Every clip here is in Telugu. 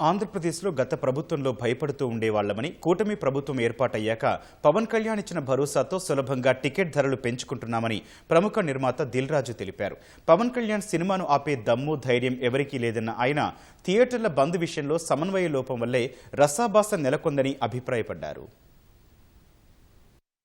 ఆంధ్రప్రదేశ్లో గత ప్రభుత్వంలో భయపడుతూ ఉండేవాళ్ళమని కూటమి ప్రభుత్వం ఏర్పాటయ్యాక పవన్ కళ్యాణ్ ఇచ్చిన భరోసాతో సులభంగా టికెట్ ధరలు పెంచుకుంటున్నామని ప్రముఖ నిర్మాత దిల్ రాజు తెలిపారు. పవన్ కళ్యాణ్ సినిమాను ఆపే దమ్ము ధైర్యం ఎవరికీ లేదన్న ఆయన థియేటర్ల బంద్ విషయంలో సమన్వయ లోపం వల్లే రసాభాస నెలకొందని అభిప్రాయపడ్డారు.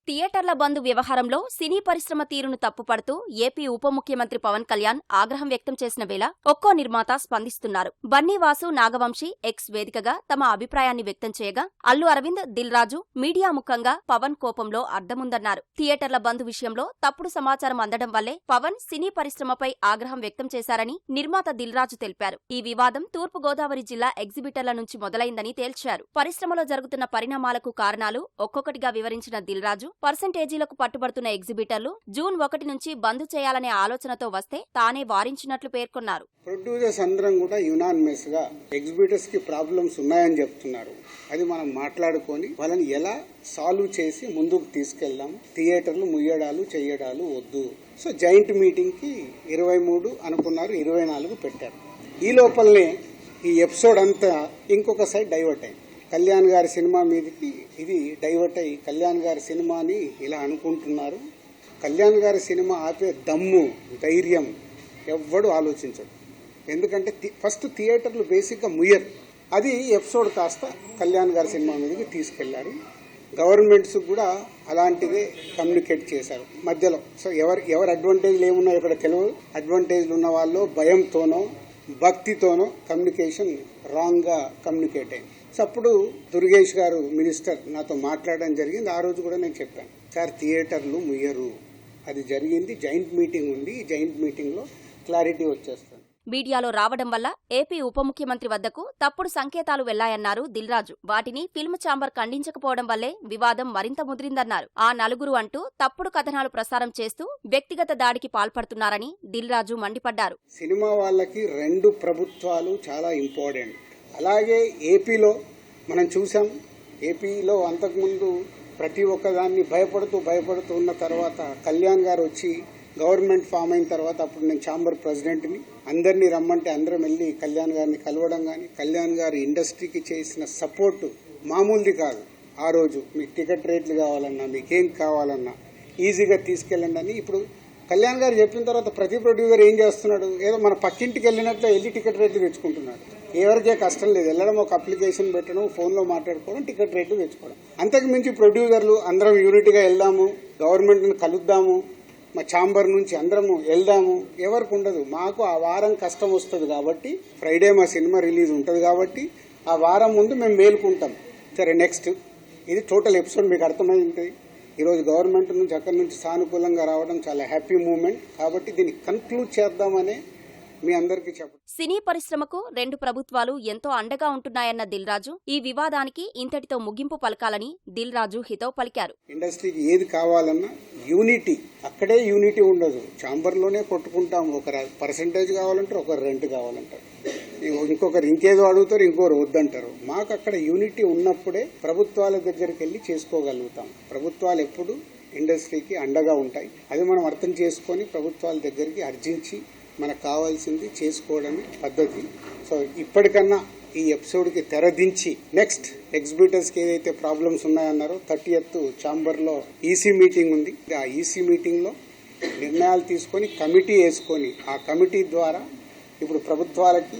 థియేటర్ల బంద్ వ్యవహారంలో సినీ పరిశ్రమ తీరును తప్పుపడుతూ ఏపీ ఉప ముఖ్యమంత్రి పవన్ కళ్యాణ్ ఆగ్రహం వ్యక్తం చేసిన వేళ ఒక్కో నిర్మాత స్పందిస్తున్నారు. బన్నీవాసు నాగవంశీ ఎక్స్ వేదికగా తమ అభిప్రాయాన్ని వ్యక్తం చేయగా అల్లు అరవింద్ దిల్ రాజు మీడియా ముఖంగా పవన్ కోపంలో అర్థముందన్నారు. థియేటర్ల బంద్ విషయంలో తప్పుడు సమాచారం అందడం వల్లే పవన్ సినీ పరిశ్రమపై ఆగ్రహం వ్యక్తం చేశారని నిర్మాత దిల్ రాజు తెలిపారు. ఈ వివాదం తూర్పు గోదావరి జిల్లా ఎగ్జిబిటర్ల నుంచి మొదలైందని తేల్చారు. పరిశ్రమలో జరుగుతున్న పరిణామాలకు కారణాలు ఒక్కొక్కటిగా వివరించిన దిల్ రాజు పర్సంటేజీలకు పట్టుబడుతున్న ఎగ్జిబిటర్లు జూన్ ఒకటి నుంచి బంద్ చేయాలనే ఆలోచనతో వస్తే తానే వారించినట్లు పేర్కొన్నారు. ప్రొడ్యూసర్స్ అందరం కూడా యునానిమస్గా ఎగ్జిబిటర్స్కి ప్రాబ్లమ్స్ ఉన్నాయని చెప్తున్నారు. అది మనం మాట్లాడుకొని వాళ్ళని ఎలా సాల్వ్ చేసి ముందుకు తీసుకెళ్దాం? థియేటర్లు ముయ్యడాలు చేయడాలు వద్దు. సో జాయింట్ మీటింగ్కి ఇరవై మూడు అనుకున్నారు ఇరవై నాలుగు పెట్టారు. ఈ లోపలనే ఈ ఎపిసోడ్ అంతా ఇంకొక సైడ్ డైవర్ట్ అయింది. కళ్యాణ్ గారి సినిమా మీదకి ఇది డైవర్ట్ అయ్యి కళ్యాణ్ గారి సినిమాని ఇలా అనుకుంటున్నారు. కళ్యాణ్ గారి సినిమా ఆపే దమ్ము ధైర్యం ఎవ్వడు ఆలోచించడు. ఎందుకంటే థి- ఫస్ట్ థియేటర్లు బేసిక్గా ముయ్యరు. అది ఎపిసోడ్ కాస్త కళ్యాణ్ గారి సినిమా మీదకి తీసుకెళ్ళారు. గవర్నమెంట్స్ కూడా అలాంటిదే కమ్యూనికేట్ చేశారు. మధ్యలో. సో ఎవరు ఎవరు అడ్వాంటేజ్లు ఏమున్నాయో ఇక్కడ తెలియదు అడ్వాంటేజ్లు ఉన్న వాళ్ళు భయంతోనో భక్తితోనో కమ్యూనికేషన్ రాంగ్గా కమ్యూనికేట్ అయింది. సో అప్పుడు దుర్గేష్ గారు మినిస్టర్ నాతో మాట్లాడడం జరిగింది. ఆ రోజు కూడా నేను చెప్పాను సార్ థియేటర్లు ముయ్యరు. అది జరిగింది జాయింట్ మీటింగ్ ఉంది. ఈ జాయింట్ మీటింగ్లో క్లారిటీ వచ్చేస్తుంది. మీడియాలో రావడం వల్ల ఏపీ ఉప ముఖ్యమంత్రి వద్దకు తప్పుడు సంకేతాలు వెళ్ళాయన్నారు దిల్రాజు. వాటిని ఫిల్మ్ ఛాంబర్ ఖండించకపోవడం వల్లే వివాదం మరింత ముదిరిందన్నారు. ఆ నలుగురు అంటూ తప్పుడు కథనాలు ప్రసారం చేస్తూ వ్యక్తిగత దాడికి పాల్పడుతున్నారని దిల్రాజు మండిపడ్డారు. సినిమా వాళ్ళకి రెండు ప్రభుత్వాలు చాలా ఇంపార్టెంట్. అలాగే ఏపీలో మనం చూసాం ఏపీలో అంతకుముందు ప్రతి ఒక్కదాన్ని భయపడుతూ భయపడుతూ ఉన్న తర్వాత కళ్యాణ్ గారు వచ్చి గవర్నమెంట్ ఫామ్ అయిన తర్వాత అప్పుడు నేను ఛాంబర్ ప్రెసిడెంట్ని. అందరినీ రమ్మంటే అందరం వెళ్ళి కళ్యాణ్ గారిని కలవడం కానీ కళ్యాణ్ గారి ఇండస్ట్రీకి చేసిన సపోర్టు మామూలుది కాదు. ఆ రోజు మీకు టికెట్ రేట్లు కావాలన్నా మీకేం కావాలన్నా ఈజీగా తీసుకెళ్ళండి అని ఇప్పుడు కళ్యాణ్ గారు చెప్పిన తర్వాత ప్రతి ప్రొడ్యూసర్ ఏం చేస్తున్నాడు? ఏదో మన పక్కింటికి వెళ్ళినట్లు వెళ్ళి టికెట్ రేట్లు తెచ్చుకుంటున్నాడు. ఎవరికే కష్టం లేదు. వెళ్ళడం ఒక అప్లికేషన్ పెట్టడం ఫోన్లో మాట్లాడుకోవడం టికెట్ రేట్లు తెచ్చుకోవడం. అంతకు మించి ప్రొడ్యూసర్లు అందరం యూనిట్గా వెళ్దాము గవర్నమెంట్ని కలుద్దాము మా ఛాంబర్ నుంచి అందరము వెళ్దాము. ఎవరికి ఉండదు. మాకు ఆ వారం కష్టం వస్తుంది కాబట్టి ఫ్రైడే మా సినిమా రిలీజ్ ఉంటుంది కాబట్టి ఆ వారం ముందు మేము మేలుకుంటాం. సరే నెక్స్ట్. ఇది టోటల్ ఎపిసోడ్ మీకు అర్థమైంది. ఈరోజు గవర్నమెంట్ నుంచి అక్కడి నుంచి సానుకూలంగా రావడం చాలా హ్యాపీ మూమెంట్. కాబట్టి దీన్ని కన్క్లూడ్ చేద్దామనే మీ అందరికీ చెప్పండి సినీ పరిశ్రమకు రెండు ప్రభుత్వాలు ఎంతో అండగా ఉంటున్నాయన్న దిల్రాజు ఈ వివాదానికి ఇంతటితో ముగింపు పలకాలని దిల్రాజు హితవు పలికారు. ఇండస్ట్రీకి ఏది కావాలన్నా యూనిటీ అక్కడే యూనిటీ ఉండదు. ఛాంబర్లోనే కొట్టుకుంటాం. ఒక పర్సంటేజ్ కావాలంటారు ఒకరు రెంట్ కావాలంటారు. ఇంకో- ఇంకొకరు ఇంకేదో అడుగుతారు ఇంకోరు వద్దంటారు. మాకు అక్కడ యూనిటీ ఉన్నప్పుడే ప్రభుత్వాల దగ్గరికి వెళ్ళి చేసుకోగలుగుతాం. ప్రభుత్వాలు ఎప్పుడు ఇండస్ట్రీకి అండగా ఉంటాయి. అది మనం అర్థం చేసుకొని ప్రభుత్వాల దగ్గరికి అర్జించి మనకు కావాల్సింది చేసుకోవడమే పద్ధతి. సో ఇప్పటికన్నా ఈ ఎపిసోడ్కి తెరదించి నెక్స్ట్ ఎగ్జిబిటర్స్కి ఏదైతే ప్రాబ్లమ్స్ ఉన్నాయన్నారో థర్టీ ఎత్ ఛాంబర్లో ఈసీ మీటింగ్ ఉంది. ఆ ఈసీ మీటింగ్లో నిర్ణయాలు తీసుకొని కమిటీ వేసుకొని ఆ కమిటీ ద్వారా ఇప్పుడు ప్రభుత్వాలకి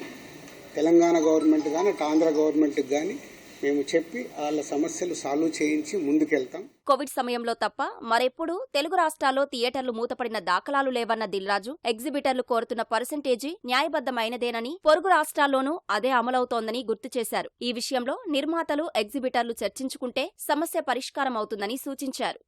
తెలంగాణ గవర్నమెంట్ కానీ అటు ఆంధ్ర గవర్నమెంట్కి కానీ మేము చెప్పి వాళ్ళ సమస్యలు సాల్వ్ చేయించి ముందుకెళ్తాం. కోవిడ్ సమయంలో తప్ప మరెప్పుడూ తెలుగు రాష్ట్రాల్లో థియేటర్లు మూతపడిన దాఖలాలు లేవన్న దిల్రాజు ఎగ్జిబిటర్లు కోరుతున్న పర్సంటేజీ న్యాయబద్దమైనదేనని పొరుగు రాష్ట్రాల్లోనూ అదే అమలవుతోందని గుర్తు చేశారు. ఈ విషయంలో నిర్మాతలు ఎగ్జిబిటర్లు చర్చించుకుంటే సమస్య పరిష్కారం అవుతుందని సూచించారు.